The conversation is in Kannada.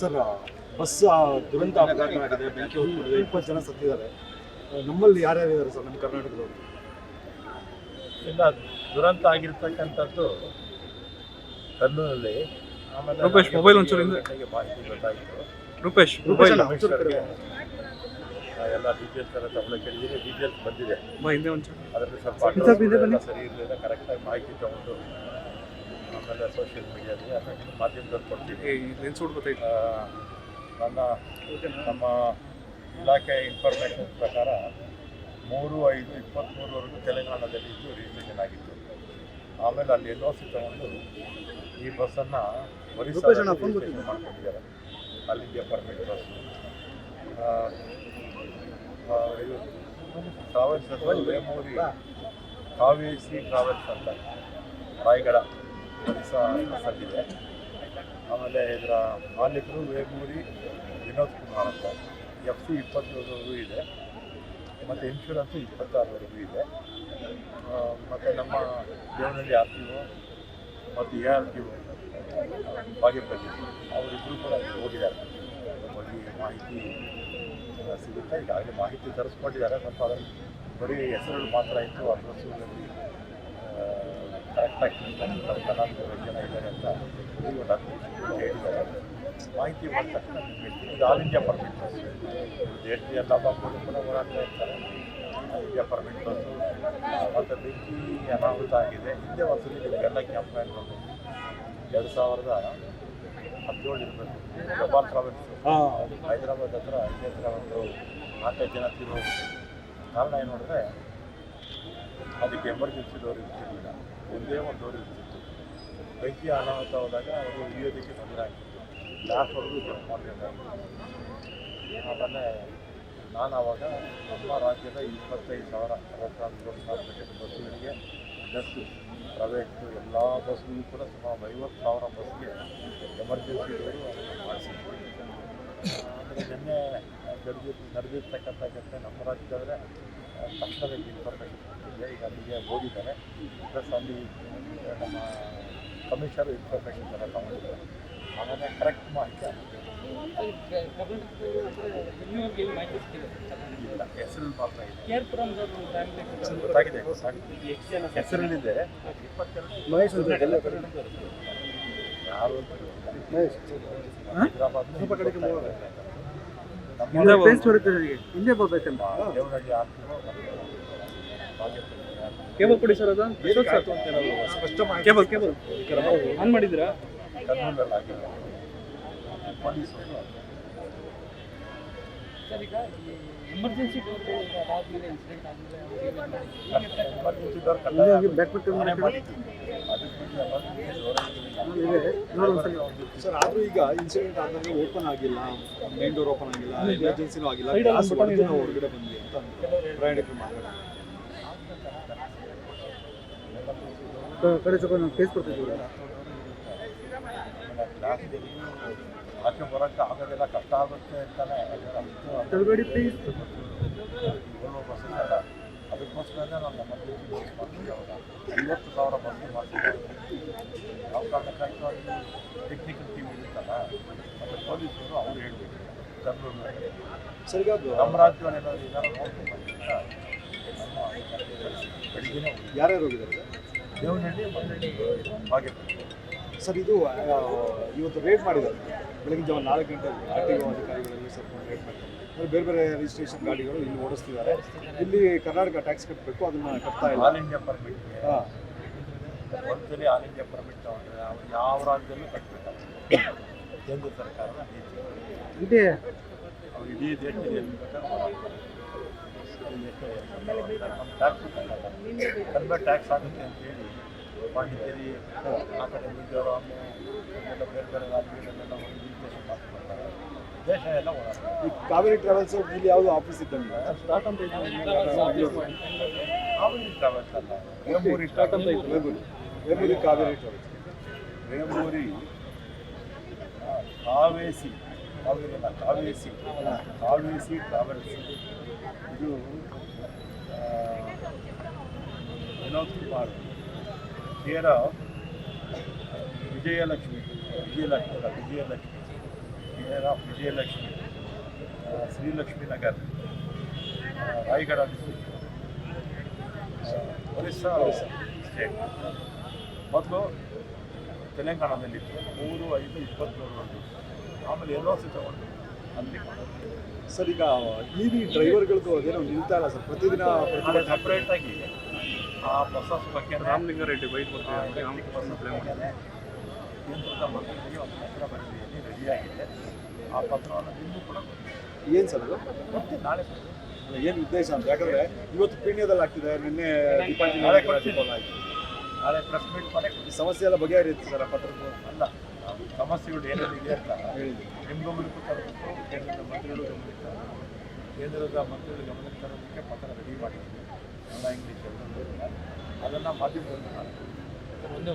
ಸರ್ ಬಸ್ ದುರಂತ ಇಪ್ಪತ್ತು ಜನ ಸತ್ತಿದ್ದಾರೆ. ನಮ್ಮಲ್ಲಿ ಯಾರ್ಯಾರು ಇದ್ದಾರೆ ಸರ್ ನಮ್ಮ ಕರ್ನಾಟಕದವರು? ಇಲ್ಲ ದುರಂತ ಆಗಿರ್ತಕ್ಕಂಥದ್ದು ಕರ್ನೂಲಲ್ಲಿ. ಆಮೇಲೆ ರೂಪೇಶ್, ಮೊಬೈಲ್ ಒಂಚೂರು ಹಿಂದೆ. ಮಾಹಿತಿ ಗೊತ್ತಾಯಿತು. ರೂಪೇಶ್ ಮೊಬೈಲ್ ಎಲ್ಲ ಡೀಟೇಲ್ಸ್ ಎಲ್ಲ ತಗೊಂಡು ಕೇಳಿದ್ದೀನಿ ಡೀಟೇಲ್ಸ್ ಬಂದಿದೆ. ಬಾ ಹಿಂದೆ ಒಂಚೂರು. ಅದರಲ್ಲಿ ಸ್ವಲ್ಪ. ಸರಿ ಇರಲಿಲ್ಲ. ಕರೆಕ್ಟಾಗಿ ಮಾಹಿತಿ ತಗೊಂಡು ಆಮೇಲೆ ಸೋಷಿಯಲ್ ಮೀಡಿಯಾದಲ್ಲಿ ಅದನ್ನು ಮಾಧ್ಯಮದಲ್ಲಿ ಕೊಡ್ತೀವಿ. ಲೆನ್ಸ್ ಹುಡ್ಕೋತೈತೆ ನನ್ನ ನಮ್ಮ ಇಲಾಖೆ ಇನ್ಫಾರ್ಮೇಷನ್ ಪ್ರಕಾರ ಮೂರು ಐದು ಇಪ್ಪತ್ತ್ಮೂರವರೆಗೂ ತೆಲಂಗಾಣದಲ್ಲಿ ಇದ್ದು ರಿಜಿಸ್ಟ್ರೇಷನ್ ಆಗಿತ್ತು. ಆಮೇಲೆ ಅಲ್ಲಿ ಎಲ್ಲೋ ಸಿ ತಗೊಂಡು ಈ ಬಸ್ಸನ್ನು ಮಾಡ್ಕೊಂಡಿದ್ದಾರೆ. ಅಲ್ಲಿ ಇಂಡಿಯಾ ಪರ್ಮಿಟ್ ಬಸ್ ಇದು ಟ್ರಾವೆಲ್ಸ್ ಅಥವಾ ವೇಮೂರಿ ಕಾವೇಸಿ ಟ್ರಾವೆಲ್ಸ್ ಅಂತ ರಾಯಗಢ ಒರಿಸ್ಸಾ ಸಲ್ಲಿದೆ ಆಮೇಲೆ ಇದರ ಮಾಲೀಕರು ವೇಮೂರಿ ವಿನೋದ್ ಕುಮಾರ್ ಅಂತ. ಎಫ್ ಸಿ ಇಪ್ಪತ್ತೇಳರವರೆಗೂ ಇದೆ. ಮತ್ತು ಇನ್ಶೂರೆನ್ಸು ಇಪ್ಪತ್ತಾರವರೆಗೂ ಇದೆ. ಮತ್ತು ನಮ್ಮ ದೇವನಹಳ್ಳಿ ಆರ್ ಟಿ ಒ ಮತ್ತು A R T O Bagepalli ಅವರಿಬ್ಬರು ಕೂಡ ಹೋಗಿದ್ದಾರೆ. ಬಗ್ಗೆ ಮಾಹಿತಿ ಸಿಗುತ್ತೆ. ಈಗಾಗಲೇ ಮಾಹಿತಿ ತರಿಸ್ಕೊಂಡಿದ್ದಾರೆ. ಸ್ವಲ್ಪ ಅದರಲ್ಲಿ ಬರೀ ಹೆಸರುಗಳು ಮಾತ್ರ ಇತ್ತು. ಅಡ್ರೆಸ್ಸುಗಳಲ್ಲಿ ಕರ್ನಾಟಕದ ಜನ ಇದ್ದಾರೆ ಅಂತ ಹತ್ತು ಹೇಳಿದ್ದಾರೆ ಮಾಹಿತಿ ಬಂದ. ಇದು ಆಲ್ ಇಂಡಿಯಾ ಪರ್ಮಿಟ್ ಬಸ್ ದೇಶದ ಎಲ್ಲ ಭಾಗಗಳು ಕೂಡ ಓಡಾಡ್ತಾ ಇರ್ತಾರೆ ಆಲ್ ಇಂಡಿಯಾ ಪರ್ಮಿಟ್ ಬಸ್ಸು ಮತ್ತು ಬೆಂಕಿ ಅನಾಹುತ ಆಗಿದೆ ಹಿಂದೆ ಒಂದ್ಸಲಿ ನಿಮಗೆಲ್ಲ ಕ್ಯಾಂಪೇನ್ ಬಂದು ಎರಡು ಸಾವಿರದ ಹದಿನೇಳು ಇರಬೇಕು ಜಪಾಲ್ ಟ್ರಾವೆಲ್ಸ್ ಹಾಂ ಹೈದರಾಬಾದ್ ಹತ್ರ ಇದೇ ಹತ್ರ ಒಂದು ನಾಲ್ಕೈದು ಜನ ತೀರೋಗ್ಬಿಟ್ಟು ಕಾರಣ ಏನು ನೋಡಿದ್ರೆ ಅದಕ್ಕೆ ಎಮರ್ಜೆನ್ಸಿ ಡೋರ್ ಇರ್ತಿರಲಿಲ್ಲ. ಒಂದೇ ಒಂದು ಡೋರ್ ಇರ್ತಿತ್ತು. ಬೆಂಕಿ ಅನಾಹುತ ಹೋದಾಗ ಅವರು ಇಳಿಯೋದಕ್ಕೆ ತೊಂದರೆ ಆಗ್ತಿತ್ತು. ಲಾಸ್ಟ್ವರೆಗೂ ಜಂಪ್ ಮಾಡಬೇಕಾಗಿತ್ತು ಆಮೇಲೆ ನಾನು ಆವಾಗ ನಮ್ಮ ರಾಜ್ಯದ ಇಪ್ಪತ್ತೈದು ಸಾವಿರ ಕಾರ್ಪೊರೇಷನ್ ಬಸ್ಸುಗಳಿಗೆ ಬಸ್ಸು, ಪ್ರೈವೇಟು, ಎಲ್ಲ ಬಸ್ಗಳಿಗೂ ಕೂಡ ಸುಮಾರು ಐವತ್ತು ಸಾವಿರ ಬಸ್ಗೆ ಎಮರ್ಜೆನ್ಸಿ ಡೋರು ಮಾಡಿಸಿದ್ವಿ ಆಮೇಲೆ ನಿನ್ನೆ ನಡೆದಿ ನಡೆದಿರ್ತಕ್ಕಂಥ ಘಟನೆ ನಮ್ಮ ರಾಜ್ಯದಾದರೆ ತಕ್ಷಣದಲ್ಲಿ ಇನ್ಫಾರ್ಮೇಷನ್ ಈಗ ಅಲ್ಲಿಗೆ ಹೋಗಿದ್ದಾರೆ. ಪ್ಲಸ್ ಅಲ್ಲಿ ನಮ್ಮ ಕಮಿಷನರ್ ಇನ್ಫಾರ್ಮೇಷನ್ ಎಲ್ಲ ತಗೊಂಡಿದ್ದಾರೆ. ಆಮೇಲೆ ಕರೆಕ್ಟ್ ಮಾಹಿತಿ ಇಲ್ಲ ಹೆಸರು ಮಾತ್ರ ಇದೆ ಗೊತ್ತಾಗಿದೆ ಗೊತ್ತಾಗಿದೆ. ಹೆಸರಲ್ಲಿದೆ. ಇಪ್ಪತ್ತೆರಡು ಯಾರು ಹೈದರಾಬಾದ್ ಹಿಂದೆ ಪೇಸ್ಟ್ ಬರುತ್ತೆ ನನಗೆ ಹಿಂದೆ ಬರ್ಬೇಕಂತ ಕೇಬಲ್ ಕೊಡಿ ಸರ್ ಅದು? Cable cable. ಆನ್ ಮಾಡಿದ್ರಾ ಸರ್ ಈಗ ಎಮರ್ಜೆನ್ಸಿ ಇನ್ಸಿಡೆಂಟ್ ಬ್ಯಾಕ್ ಬಿಟ್ಟು ಸರ್ ಆದ್ರೂ ಈಗ ಇನ್ಸಿಡೆಂಟ್ ಆದಾಗ ಓಪನ್ ಆಗಿಲ್ಲ ಮೇನ್ ಡೋರ್ ಓಪನ್ ಆಗಿಲ್ಲ ಎಮರ್ಜೆನ್ಸಿನೂ ಆಗಿಲ್ಲ ನಾವು ಹೊರಗಡೆ ಬಂದ್ವಿ ಅಂತ ಪ್ರಯಾಣಿಕರು ಮಾತಾಡ್ತಾರೆ ಕಡೆ ಸ್ವಲ್ಪ ನಾವು ಕೇಸ್ ಕೊಡ್ತಿದ್ದೀವಿ ಆಚೆ ಬರೋಕ್ಕೆ ಆಗೋದಿಲ್ಲ ಕಷ್ಟ ಆಗುತ್ತೆ ಅಂತಾನೆ ಪ್ಲೀಸ್ ಓಲ್ವೋ ಬಸ್ಸಲ್ಲ ನಮ್ಮ ಐವತ್ತು ಸಾವಿರ ಬಸ್ ಮಾಡ್ತಿದ್ದಾರೆ ಯಾವ ಕಾರಣಕ್ಕಾಗಿ ಅಲ್ಲಿ ಟೆಕ್ನಿಕಲ್ ಟೀಮ್ ಇರುತ್ತಲ್ಲ ಮತ್ತು ಪೊಲೀಸರು ಅವ್ರು ಹೇಳಬೇಕು ಕರ್ನೂಲಿನಲ್ಲಿ ಸರ್ ಈಗ ಅದು ನಮ್ಮ ರಾಜ್ಯದಲ್ಲಿ ಏನಾದ್ರು ಇದಾರೆ ನೋಡ್ಕೊಂಡು ಬಂದಿಲ್ಲ ನಮ್ಮ ಬೆಳಿಗ್ಗೆನೇ ಹೋಗಿದ್ವಿ. ಯಾರ್ಯಾರು ಹೋಗಿದ್ದಾರೆ ದೇವನಹಳ್ಳಿ ಮತ್ತು ಬಾಗೇಪಲ್ಲಿ ಸರ್ ಇದು ಇವತ್ತು ರೇಟ್ ಮಾಡಿದ್ದಾರೆ. ಬೆಳಗ್ಗೆ ಜಾವ ನಾಲ್ಕು ಗಂಟೆ ಆರ್ ಟಿ ಒ ಅಧಿಕಾರಿಗಳೆಲ್ಲ ಸರ್ ರೇಟ್ ಮಾಡಿದ್ದಾರೆ. ಬೇರೆ ಬೇರೆ ರಿಜಿಸ್ಟ್ರೇಷನ್ ಗಾಡಿಗಳು ಇಲ್ಲಿ ಓಡಿಸ್ತಿದ್ದಾರೆ. ಇಲ್ಲಿ ಕರ್ನಾಟಕ ಟ್ಯಾಕ್ಸ್ ಕಟ್ಟಬೇಕು ಅದನ್ನ ಕಟ್ತಾ ಇಲ್ಲ. ಆಲ್ ಇಂಡಿಯಾ ಪರ್ಮಿಟ್ ಹಾಂ. ಒಂದ್ಸಲಿ ಆಲ್ ಇಂಡಿಯಾ ಪರ್ಮಿಟ್ ತಗೊಂಡ್ರೆ ಅವ್ರು ಯಾವ ರಾಜ್ಯದಲ್ಲೂ ಕಟ್ಟಬೇಕಾಗುತ್ತೆ ಕೇಂದ್ರ ಸರ್ಕಾರದ ನೀತಿ. ಇದೆ. ಅವ್ರು ಇಡೀ ದೇಶದಲ್ಲಿ ಕನ್ನಡ ಟ್ಯಾಕ್ಸ್ ಆಗುತ್ತೆ ಅಂತೇಳಿ ಪಾಂಡಿಚೇರಿ ಆ ಕಡೆ ಮಿಜೋರಾಮ್ ಬೇರೆ ಬೇರೆ ಹೋಗಿ ದೇಶ ಎಲ್ಲ ಓಡಾಡ್ತಾರೆ ಈ ಕಾವೇರಿ ಟ್ರಾವೆಲ್ಸ್ ಇಲ್ಲಿ ಯಾವುದು ಆಫೀಸ್ ಇದ್ದಂಗೆ ಸ್ಟಾರ್ಟ್ ಅಂತ ಕಾವೇರಿ ಟ್ರಾವೆಲ್ಸ್ ಅಲ್ಲ ವೇಮೂರಿ ಸ್ಟಾರ್ಟ್ ಅಂತ ಇತ್ತು ವೇಮೂರಿ ವೇಮೂರಿ ಕಾವೇರಿ ಟ್ರಾವೆಲ್ಸ್ ವೇಮೂರಿ ಆ, ಕಾವೇಸಿ ಕಾವೇರಿ ಅಲ್ಲ ಕಾವೇಸಿ ಕಾವೇಸಿ ಟ್ರಾವೆಲ್ಸ್ ಇದು ಆ, ವಿನೋದ್ ಕುಮಾರ್ ಕೇರ ವಿಜಯಲಕ್ಷ್ಮಿ ವಿಜಯಲಕ್ಷ್ಮಿ ಅಲ್ಲ Vijayalakshmi of Vijayalakshmi Srilakshmi Nagar Rayagada district Orissa state ಮೊದಲು ತೆಲಂಗಾಣದಲ್ಲಿತ್ತು. ಮೂರು ಐದು ಇಪ್ಪತ್ತ್ಮೂರು ಆಮೇಲೆ ಎಲ್ಲೋ ಸಿ ತಗೊಂಡು ಅಲ್ಲಿ. ಸರ್ ಈಗ ಇ ವಿ ಡ್ರೈವರ್ಗಳದ್ದು ಅದೇನೋ ನಿಲ್ತಾ ಇಲ್ಲ ಸರ್. ಪ್ರತಿದಿನ. ಸಪ್ರೇಟಾಗಿ ಆ ಬಸ್ಸಸ್ ಬಗ್ಗೆ ರಾಮಲಿಂಗಾರೆಡ್ಡಿ ಬೈಕ್ ಬರ್ತಿದ್ದಾರೆ ಯಂತ್ರದ ಮಂತ್ರಿಗಳಿಗೆ ಒಂದು ಪತ್ರ ಬರೆದಿಯಲ್ಲಿ ರೆಡಿಯಾಗಿದೆ ಆ ಪತ್ರವನ್ನು ನಿಮಗೂ ಕೂಡ ಏನು ಸರ್ ಅದು? ಮತ್ತೆ ನಾಳೆ ಏನು ಉದ್ದೇಶ ಅಂತ? ಯಾಕಂದ್ರೆ ಇವತ್ತು ಪೀಣ್ಯದಲ್ಲಿ ಆಗ್ತಿದೆ ನಿನ್ನೆ ದೀಪಾವಳಿ ನಾಳೆ ಕೊಡ್ತೀನಿ. ನಾಳೆ ಪ್ರೆಸ್ ಮೀಟ್ ಮಾಡಿ ಈ ಸಮಸ್ಯೆ ಎಲ್ಲ ಬಗೆಹರಿಯುತ್ತೆ ಸರ್ ಆ ಪತ್ರದ ಅಲ್ಲ ಸಮಸ್ಯೆಗಳು ಏನೇನಿದೆ ಅಂತ ಹೇಳಿದ್ವಿ ನಿಮ್ಮ ಗಮನಕ್ಕೂ ತರಬೇಕು ಕೇಂದ್ರದ ಮಂತ್ರಿಗಳು ಗಮನಕ್ಕೆ ಕೇಂದ್ರದ ಮಂತ್ರಿಗಳು ಗಮನಕ್ಕೆ ತರೋದಕ್ಕೆ ಪತ್ರ ರೆಡಿ ಮಾಡಿದ್ದೀವಿ. ಕನ್ನಡ ಇಂಗ್ಲೀಷ್ ಅದನ್ನು ಮಾಧ್ಯಮದಲ್ಲಿ ಒಂದು